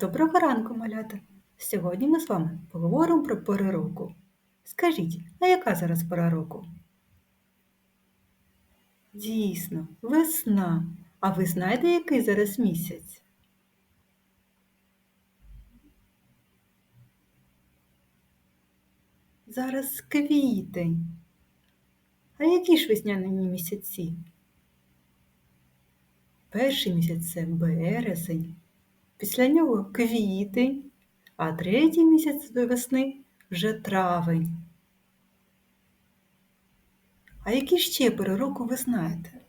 Доброго ранку, малята! Сьогодні ми з вами поговоримо про пори року. Скажіть, а яка зараз пора року? Дійсно, весна. А ви знаєте, який зараз місяць? Зараз квітень. А які ж весняні місяці? Перший місяць це березень, після нього квітень, а третій місяць до весни вже травень. А які ще пори року ви знаєте?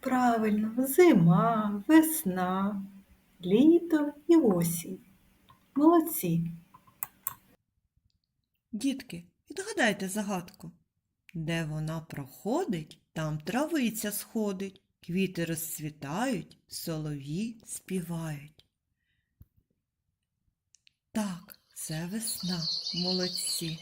Правильно, зима, весна, літо і осінь. Молодці. Дітки, відгадайте загадку. Де вона проходить, там травиця сходить, квіти розцвітають, солов'ї співають. Так, це весна, молодці.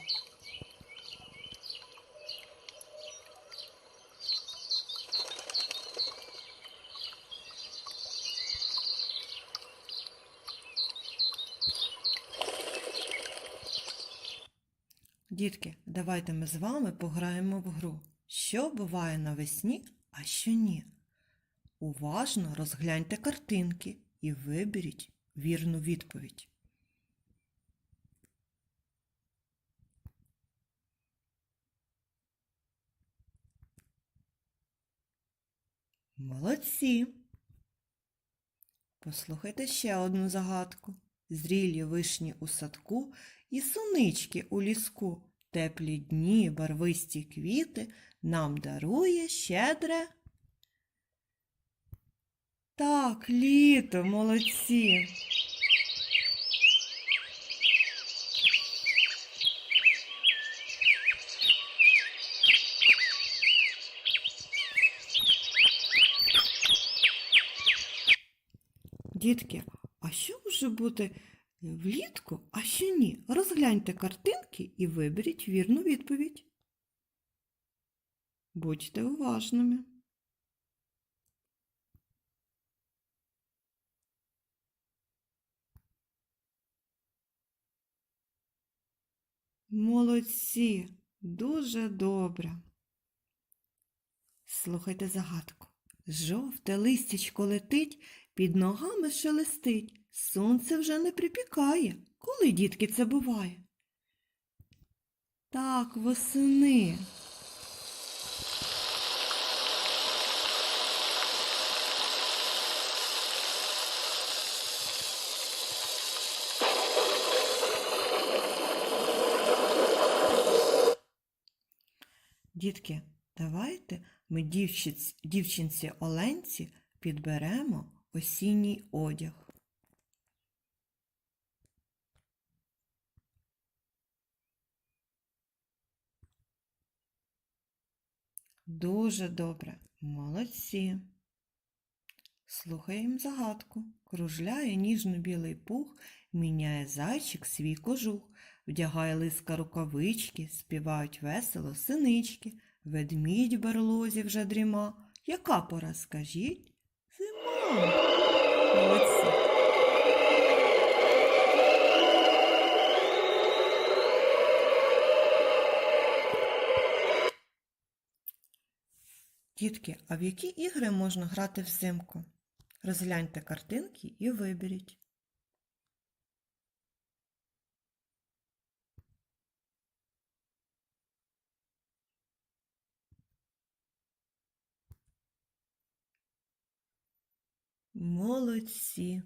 Дітки, давайте ми з вами пограємо в гру. Що буває навесні, а що ні? Уважно розгляньте картинки і виберіть вірну відповідь. Молодці. Послухайте ще одну загадку. Зрілі вишні у садку і сунички у ліску. Теплі дні, барвисті квіти нам дарує щедре. Так, літо, молодці. Дітки, а що може бути влітку, а що ні? Розгляньте картинки і виберіть вірну відповідь. Будьте уважними. Молодці, дуже добре. Слухайте загадку. Жовте листячко летить, під ногами шелестить. Сонце вже не припікає. Коли, дітки, це буває? Так, восени. Дітки, давайте ми дівчиць, дівчинці Оленці підберемо осінній одяг. Дуже добре, молодці. Слухаємо загадку. Кружляє ніжно-білий пух, міняє зайчик свій кожух, вдягає лиска рукавички, співають весело синички, ведмідь берлозі вже дріма. Яка пора, скажіть? Зима. Молодці. Дітки, а в які ігри можна грати взимку? Розгляньте картинки і виберіть. Молодці.